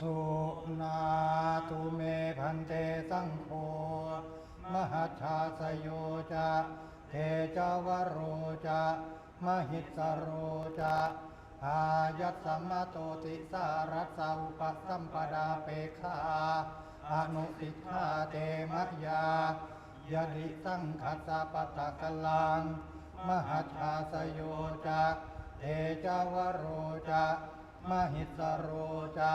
สุนาตุเมพันเตสังโฆมหัชาสโยจะเทจาวโรจะมหิสโรจะอายัตสัมมาโตติสารัสสาอุปสัมปดาเปขาอนุสิกขาเตมะยายดิสังคัสสะปะตะกลัง มหัชชาสโยจะเทจาวโรจะมหิสโรจะ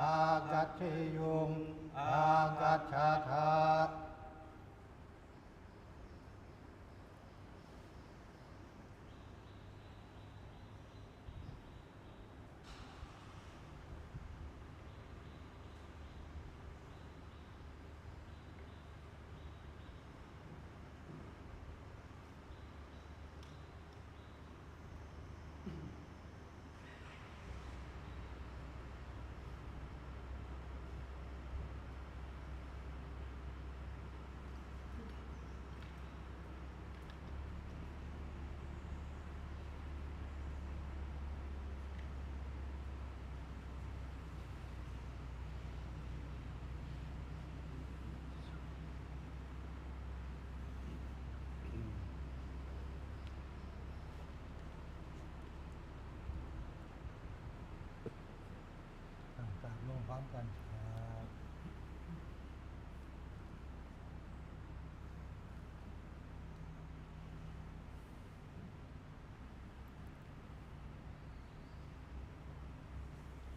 อากัจฉิยุงอากัจฉาธา ร้อมกันครับ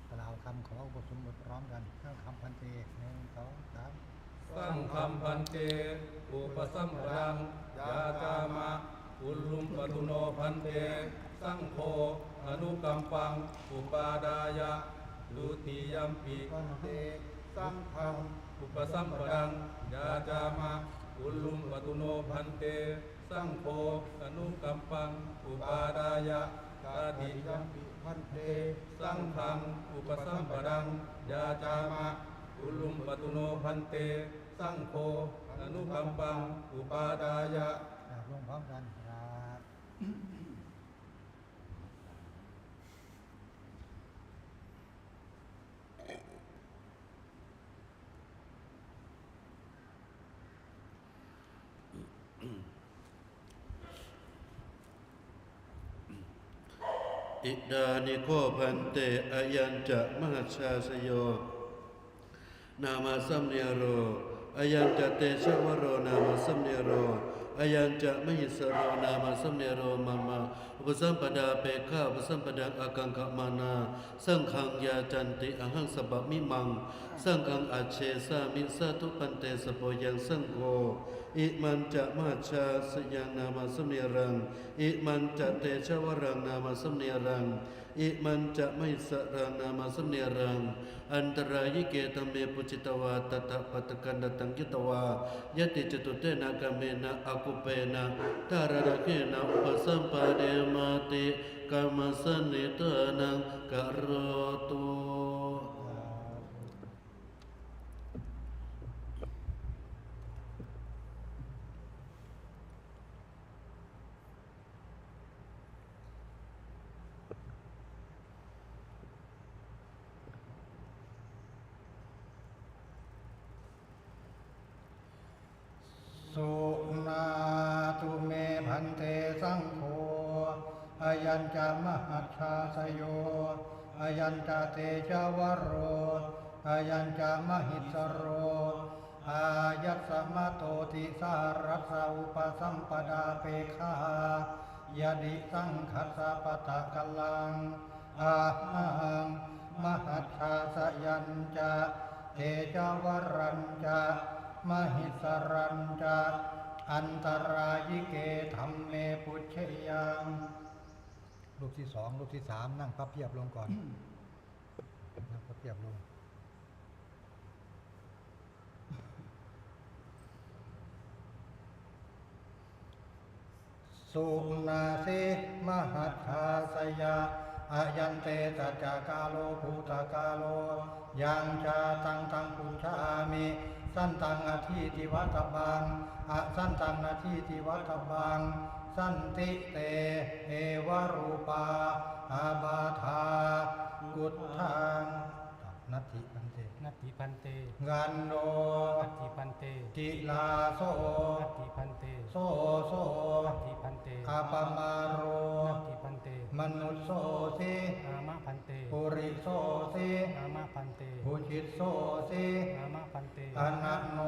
กล่าวคำขออุปสมบทพร้อมกันเครื่องคำพันเตหนึ่งสองสามสังฆัมพันเตอุปสัมปดังยาจามะอุลุมปตุโนพันเต สังโฆอนุกัมปัง อุปาดายะ ดุติยัมปิพันเตสังฆังอุปสัมปดังยาจามะอุลุมปตุโนพันเต สังโฆอนุกัมปัง อุปาดายะตาติยัมปิพันเต สังฆังอุปสัมปดังยาจามะอุลุมปตุโนพันเต สังโฆอนุกัมปัง อุปาดายะลงพร้อมกันครับ อิดานิโคพันเตอายัญจะมหาชาสโย นามาสัมเนโรอายัญจะเตชะวโรนามาสัมเนโรอายัญจะมหิสโรนามาสัมเนโรมามาอุปสัมปดาเปฆาอุปสัมปดาอากังกมานาสังขังยาจันติอหังสบะมิมังสังฆังอาเชสามิสาทุปันเตสโปยังสังโฆ อิมันจะมาชาสยังนามาสมเนรัง อิมันจะเตชะวรังนามาสมเนรัง อิมันจะไม่สรังนามาสมเนรัง อันตรายิเกตเมปุจิตวาตถะปัตกันดตังกิตวายติจตุเตนะกเมนะอากุเปนะตารระเกนะอุปสัมปะเดมาติกรรมสนิตนังกโรตุ สุนาตุเมพันเตสังโฆอายัญจามหัชชาสโยอา ยัญจเตชะวโรอายัญจามหิสโร อายัสมะโตติสารัสาอุปสัมปดาเปขายดิสังคัสปะตะกลัง อาหังมหัชาสยัญจะเตจาวรัญจะมหิสรัญจะอันตรายิเกธรรมเมปุชยังรูปที่สองรูปที่สามนั่งพับเพียบลงก่อนียบลงสุนาสิมหัชชาสยาอายันเตตัจจกาโลภูตกาโลยังชาตังตังปุชามิสันตังอาทิติวัตบังอะสันตังอาทิติวัตบัง สันติเตเอวรูปาอาบาธากุฏทัง นัตถิพันเต นัตถิพันเตกันโนนัตถิพันเตกิลาโสนัตถิพันเตโสโสนัตถิพันเตอาปมาโรนัตถิพันเตมนุสโสสิอามะพันเตปุริโสสิอามะพันเตภูชิตโสสิอามะพันเตอนันโน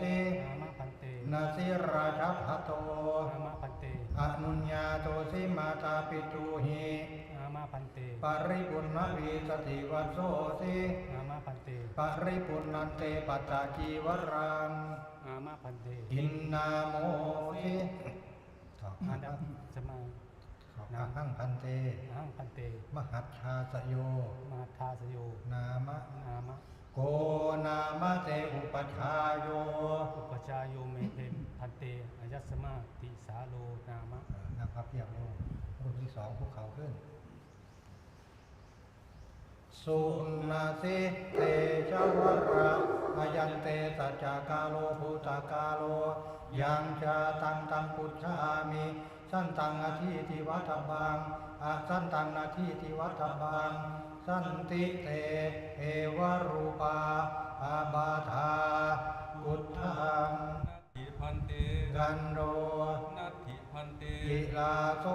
สิอามะพันเตนาสิราชพัตโตอามะพันเตอนุญญาโตสิมาตาปิตุหิอา มะพันเตปริปุณณวีสติวัสโสสิอามะพันเตปริปุณณันเตปัจจาจีวรังอามะพันเตอินนาโมสิขอบอาคุณดัครับสมาขอบหังพันเตอังพันเต มหัชชาสโยมาทาสโย นามะ นามะ โกนามะเตอุปชาโย อุปชายโยเมเทมพันเตอายัสสมาติสาโลนามะเออนะครับเพียบเลยรูปที่สองภูเขาขึ้น สุนาสิเตชะวระอายันเตสัจจกาโลภูตากาโลยังจะตังตังปุจฉามิสันตังอาทิติวัตบังอาสันตังนาทิติวัตบังสันติเตเอวรูปาอาบาธาพุทธังนัตถิพันเตกันโดนัตถิพันเตกิลาโส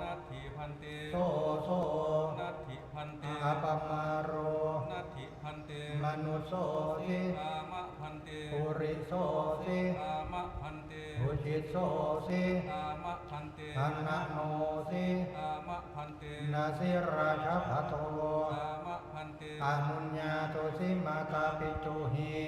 นัตถิพันเตโสโสนัตถิ พันเตอาปมาโรนัตถิพันเตมนุสโสสิอามะพันเตปุริโสสิอามะพันเตภูชิตโสสิอามะพันเตอันนะโนสิอามะพันเตนาสิราชพัตโตอามะพันเตอนุญญาโตสิมาตาปิตุหิอามะ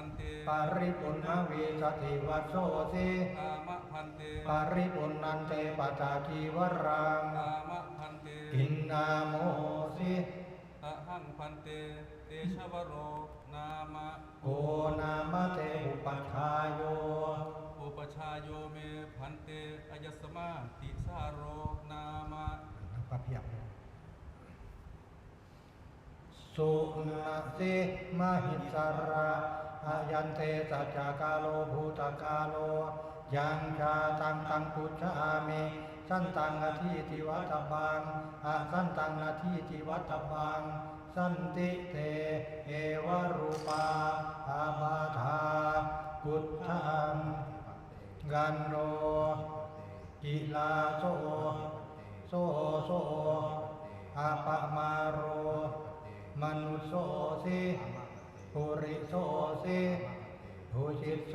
พันเตปาริปุณณวีสติวัสโสสิอามะพันเตปาริปุณนันเตปัจจากีวรังอามะพันเตกินนาโมสิอะหังพันเตเตชะวโรนามะโกนามะเตอุปัชฌาโยอุปชายโยเมพันเตอายัสสมาติสาโรนามะนักปราเพียบเลย สุนาสิมหิสาราอายันเตสัจจกาโลภูตกาโล ยังชาตังตังปุจฉามิสันตังอาทิติวัตบังอาสันตังอาทิติวัตบังสันติเต เอวรูปาอาบาธากุฏทังกันโนกิลาโสโสโสอาปะมาโร มนุสโสสิปุริโสสิภูชิตโส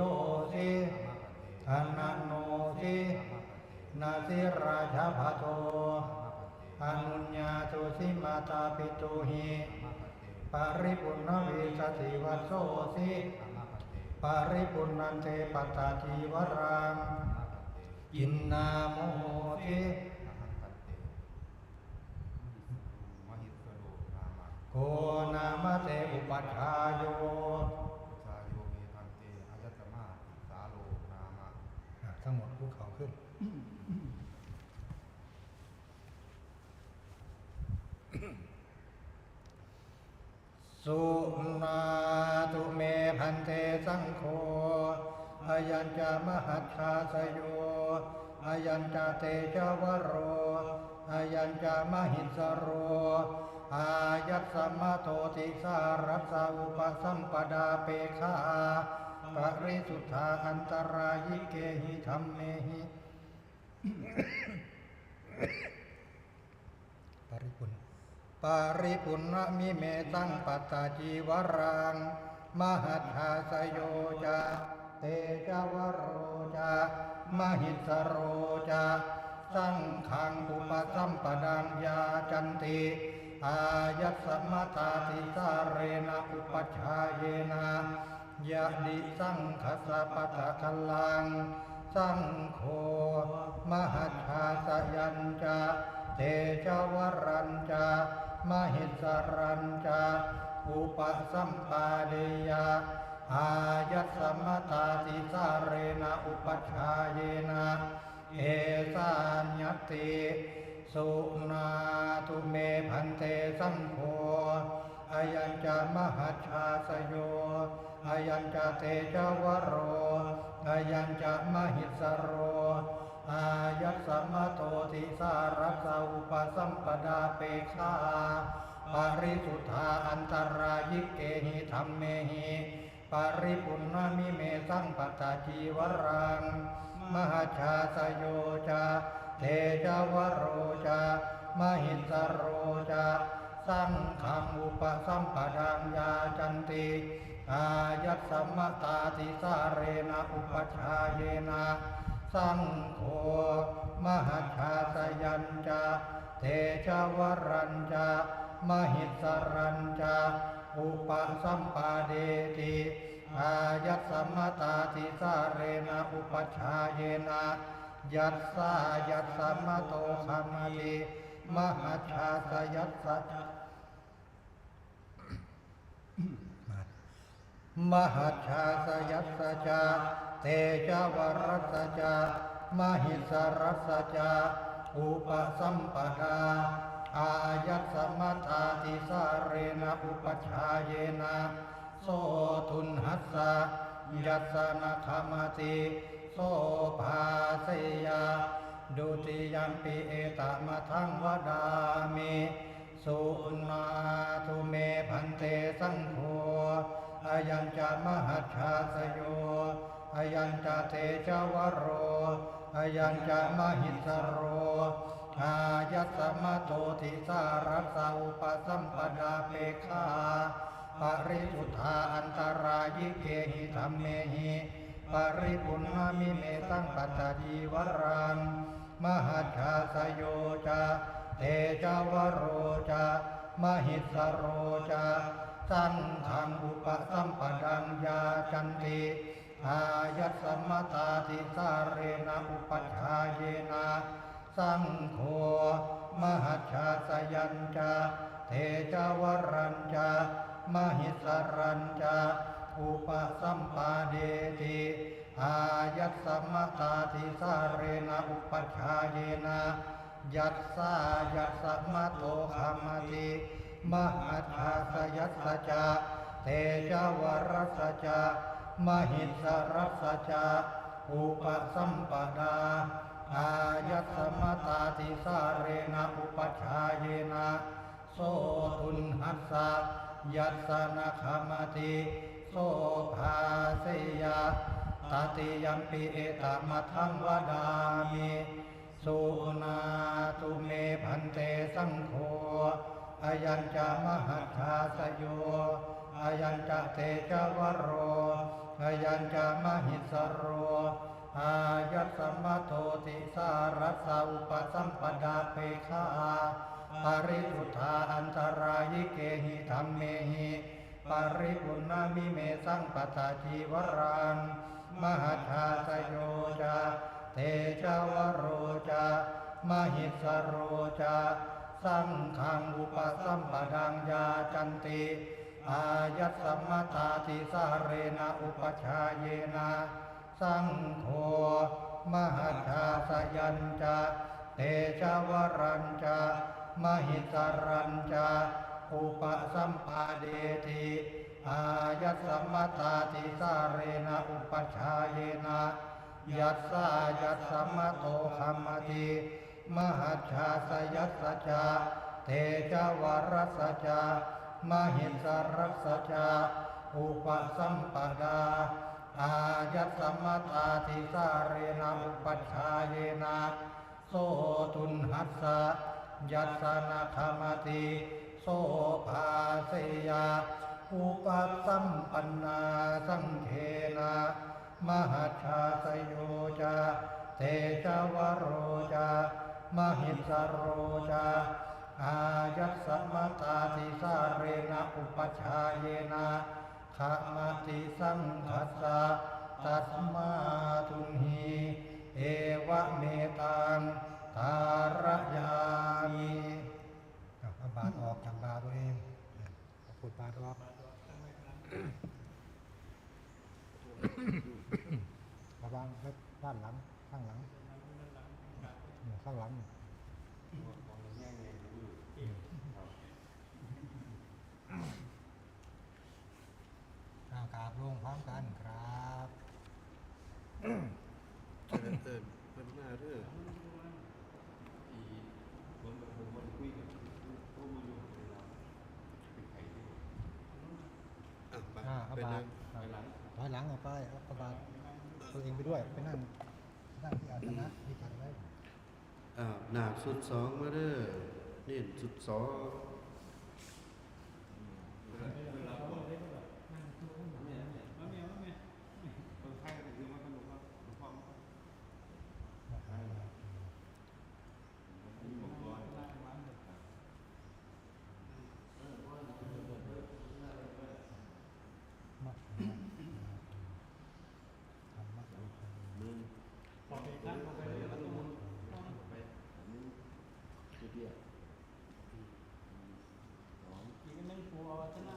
สิอนันโนสินาสิราชาภโตอนุญญาโตสิมาตาปิตุหิปาริปุณณวิสติวัโสสิปาริปุณันเตปัตตาจีวรังอินนาโมทิ มหิตโลนามะ โกนามะเต อุปัชฌาโยชาโยเมพันเตอายัตมาติสาโลนามะอะทั้งหมดภูเขาขึ้นสุนาตุเมพันเตสังโฆอายัญจามหัชชาสโยอายัญจเตจวโรอายัญจามหิสโร อายัสสมะโตติสารัสาอุปสัมปดาเปคาปริสุทธาอันตรายิเกหิธรรมเมหิปริปุณปาริปุณณมิเมตังปัตตาจีวรังมหัตถาสโยจาเตจาวโรจามหิสโรจาสังขังอุปสัมปดังยาจันติ อายัสสมตาติสาเรนะอุปชาเยนะยะดิสังคสะปะทะคัลลัง สังโฆมหัชชาสยัญจาเตจวรัญจามหิสรัญจาอุปสัมปาเดยาอายัสสมตาติสาเรนะอุปชาเยนะเอสาญญติ สุนาตุเมพันเตสังโฆอายัญจามหัชาสโยอายัญจเตจวโรอายัญจมหิสโรอายัสสมะโตติสารัสอุปสัมปดาเปคาปปริสุทธาอันตรายิเกหิธรรมเมหิปาริปุณณมิเมสังปัตตาจีวรัง มหาชาสโยจะ เทจวโรจะมหิสโรจะสังขังอุปสัมปดังยาจันติอายัสสมมตาติสาเรนะอุปชาเยนะสังโฆมหาชาสยัญจะเทจวรัญจะมหิสรัญจะอุปสัมปาเดติอายัสสมมตาติสาเรนะอุปชาเยนะ ยัสสายัสสมมโตขมติมหาชาสยัสสะมหาชาสยัสสะจาเตจาวรัสจามหิสรัสจาอุปสัมปดาอายัสสมตาติสาเรนะอุปชาเยนะโสทุนหัสสะยัสสนะธรรมติ โสภาเสยาดุติยัมปิเอตมะทังวดามิสุนาทุเมพันเตสังโฆอายัญจามหัชชาสโยอายัญจเตจวโรอายัญจามหิสโรอายัสสมโตติสารัสสะอุปสัมปดาเปคาปริสุทธาอันตรายิเกหิธรรมเมหิ ปริปุณณมิเมตังปัตตาจีวรังมหัชชาสโยจะเตจาวโรจะมหิสโรจะสังขังอุปสัมปดังยาจันติอายัสมตาติสาเรนะอุปชาเยนะสังโฆมหัชชาสยัญจะเทจาวรัญจะมหิสรัญจะ อุปสัมปาเดติอายัสสมตาติสาเรนะอุปัชฌาเยนะยัสสายัสสมโตขามติมหัชชาสยัสสจะเทจาวรัสสะจะมหิสรัสสะจะอุปสัมปดาอายัสสมตาติสาเรนะอุปชฌาเยนะโสทุนหัสสะยัสสนะขมติ โสภาเสยาตติยัมปิเอตมะทังวดามิสุนาตุเมพันเตสังโฆอายัญจามหัชชาสโยอายัญจเตจวโรอายัญจามหิสโรอายัสมมโทติสารัสสะอุปสัมปดาเปคาปริสุทธาอันตรายิเกหิธรรมเมหิ ปริปุณณมิเมสังปตาจีวรังมหาชาสโยจะเตจาวโรจะมหิสโรจะสังขังอุปสัมปดังยาจันติ อายัสสมตาติสาเรนะอุปชาเยนะสังโฆมหัชาสยัญจะเตชะวรัญจะมหิสรัญจะ อุปสัมปาเดติอายัสสมตาติสาเรนะอุปชาเยนะยัสสายัสสมโตขมมติมหัชาสยัสสจะเตชะวรสจะมหิสรสสะจะอุปสัมปดาอายัสสมตาติสาเรนะอุปัชาเยนะโสตุนหัสสะยัสสนะธรรมติ โสภาเสยาอุปสัมปันนาสังเขนะมหัชาสโยจะเตจาวโรจะมหิสโรจะอายัสมตาติสาเรนะอุปชาเยนะขามติสังคัสสะตัสมาตุนหีเอวะเมตังทารยามิเอบทออกจากบาตัวเองเอาพูดบาทออกระวังไว้ด้านหลัง ข้างหลัง ข้างหลังเนี่ยอากราบลงพร้อมกันครับเจริญเติมเพิ่มหน้าเรื่องผมผมคุยกับผู้มาอยู่ในเรา ไปนั่งถอยหลังออกไปเอากระบาดตัวเองไปด้วยไปนั่งนั่งที่อาสนะที่จัดไว้อ้าวหนักสุดสองมาเด้อนี่สุดสอง มะธรรมะ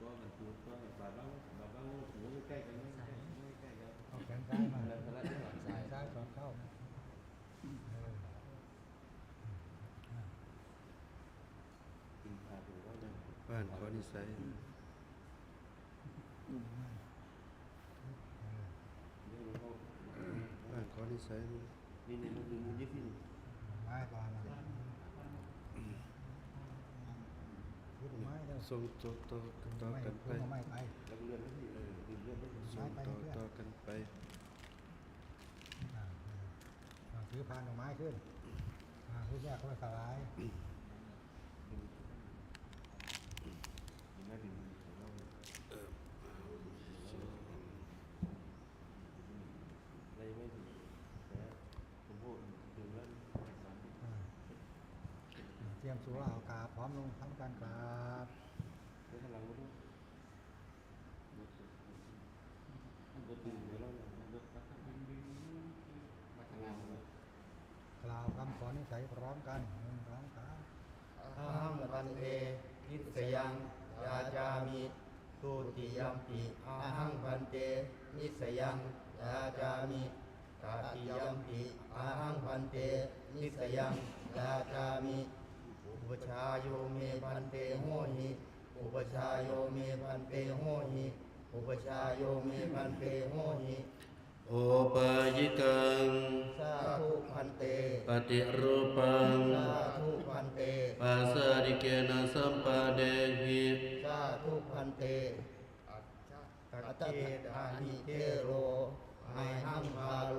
โอเค เอาแขนซ้ายมาแขนซ้ายสอดเข้าเออบ้านขอนิสัยบ้านขอนิสัยไม้บานอะไรไม้เด้อ ส่งต่อต่อต่อไม้กันไปพูดไม้ไปส่งต่อต่อกันไปอ่าเอออ่าถือพานดอกไม้ขึ้นอ่าพูดแยกคนละสลายอ่าเตรียมสุราอากาพร้อมลงทำการกราบกล่าว คำสอนนิสัยพร้อมกันหนึ่งสองสามอาหังพันเตนิสยังยาจามิทุติยมปิอาหังพันเตนิสยังยาจามิตาติยมปิอาหังพันเตนิสยังยาจามิอุปชาโยเมพันเตโหหิอุปชาโยเมพันเตโหหิอุปชาโยเมพันเตโหหิ โอปายิกัง สาธุพันเต ปฏิรูปัง สาธุพันเต ปัสสาริเกนะสัมปะเดหิสาธุพันเตอัตตะดานิเทโรไมหังพาโล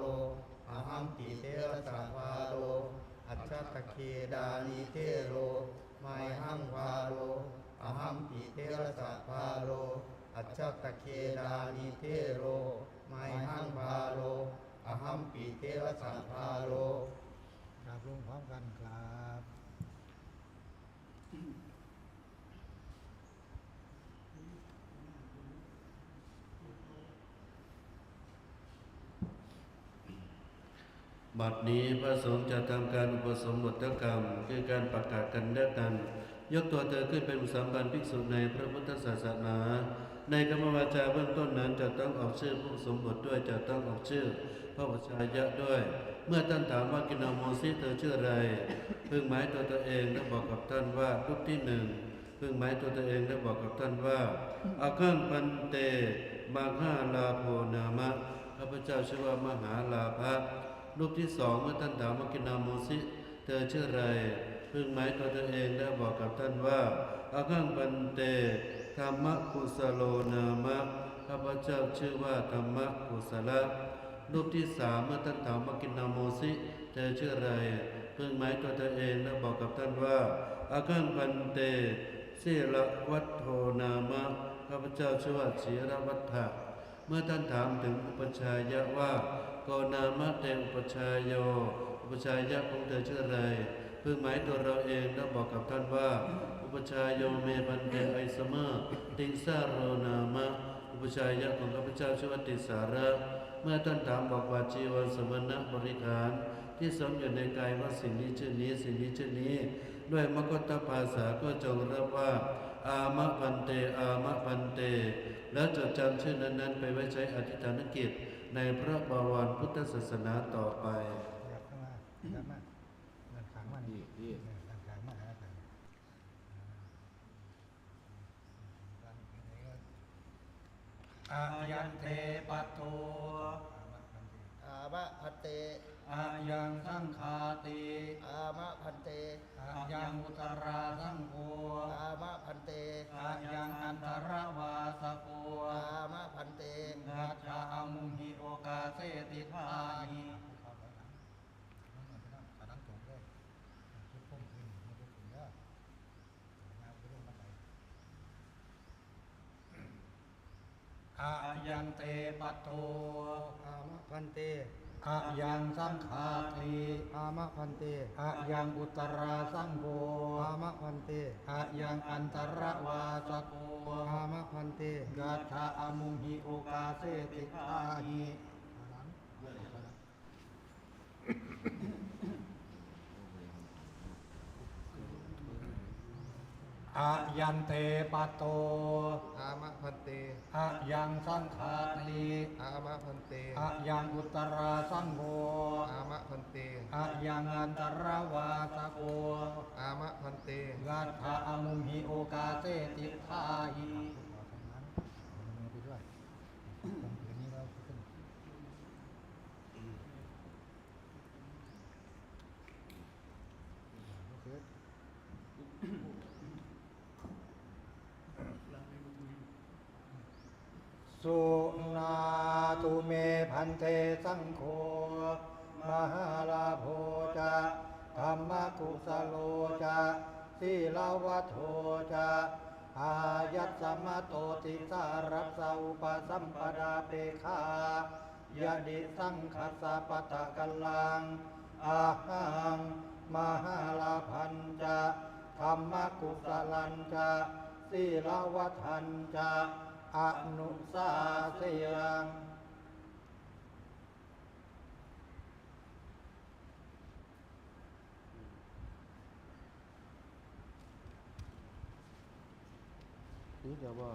อหัมปิเทระสะพาโล อัจฉตะเคดานิเทโรไมหังพาโลอหัมปิเทระสะพาโล อัจฉตะเคดานิเทโรไมหังพาโลอหัมปิเทระสะพาโลกราบลงพร้อมกันครับบัดนี้พระสงฆ์จะทำการอุปสมบทกรรม คือการประกาศกันและกัน ยกตัวเธอขึ้นเป็นสัมพันธ์ภิกษุในพระพุทธศาสนา ในกรรมวาจาเบื้องต้นนั้นจะต้องออกชื่อผู้สมบทด้วยจะต้องออกชื่อพระวชายะด้วย เมื่อท่านถามว่ากินโมซิเธอชื่ออะไร พึงหมายตัวตัวเองและบอกกับท่านว่ารูปที่หนึ่งพึงหมายตัวตัวเองและบอกกับท่านว่าอาคังปันเตมาฆาลาโภนามะข้าพเจ้าชื่อว่ามหาลาภะรูปที่สองเมื่อท่านถามว่ากินาโมซิเธอชื่ออะไร พึงหมายตัวเธอเองและบอกกับท่านว่าอาคังปันเต ธรรมกุสโลนามะข้าพเจ้าชื่อว่าธรรมกุสละรูปที่สามเมื่อท่านถามว่ากินาโมซิเธอชื่ออะไรเพึงหมายตัวเธอเองและบอกกับท่านว่าอาคังปันเตสิรวัตโทนามะข้าพเจ้าชื่อว่าศีรวัตถะเมื่อท่านถามถึงอุปชายะว่าโกนามะเตอุปชายโยอุปชายะของเธอชื่ออะไรเพื่อหมายตัวเราเองแล้วบอกกับท่านว่า ปชายโยเมบันเตไอสมะติสาโรนามะอุปชายะของข้าพเจ้าชื่อว่าติสาระ เมื่อท่านถามบอกว่าจีวรสมณะบริการ ที่สมอยู่ในกายว่าสิ่งนี้ชื่อนี้สิ่งนี้ชื่อนี้ ด้วยมกตภาษาก็จงรับว่า อามะพันเต อามะพันเต แล้วจดจำชื่อนั้นๆ ไปไว้ใช้อธิษฐานกิจ ในพระบวรพุทธศาสนาต่อไป ขยับเข้ามาขยับมาด้านข้างมานี่นี่ด้านข้างมาหากันด้านนี้ก็ อายันเทปะโตอามัดมันดีอาามะพันเต อายังสังคาติอามะพันเต อายังอุตราสังโฆอามะพันเต อายังอันตรวาสโก อามะพันเต นัจจามุหิโอกาเสติทาหิ อายังเตปะโตอามะพันเตอายังสังคาติอามะพันเตอายังอุตราสังโฆอามะพันเตอายังอันตรวาสโกอามะพันเตกัจฉามุหิโอกาเสติทาหิ อายันเตปะโต อามะพันเตอายังสังคาติอามะพันเตอายังอุตราสังโฆอามะพันเตอายังอันตรวาสโกอามะพันเต กัจฉามุหิโอกาเสติทาหิสุนาตุเมพัน เทสังโฆมหาลาโภจะธรรมกุสโลจะสีลาวัตโธจะอายัตสมโตติสารัสสะอุปสัมปดาเปคายะดิสังคัสสะปะตะกัลลังอาหังมหาลาพันจะธรรมกุสลันจะสีลาวัทันจะอนุสาเสียง นี่เดี๋ยวว่า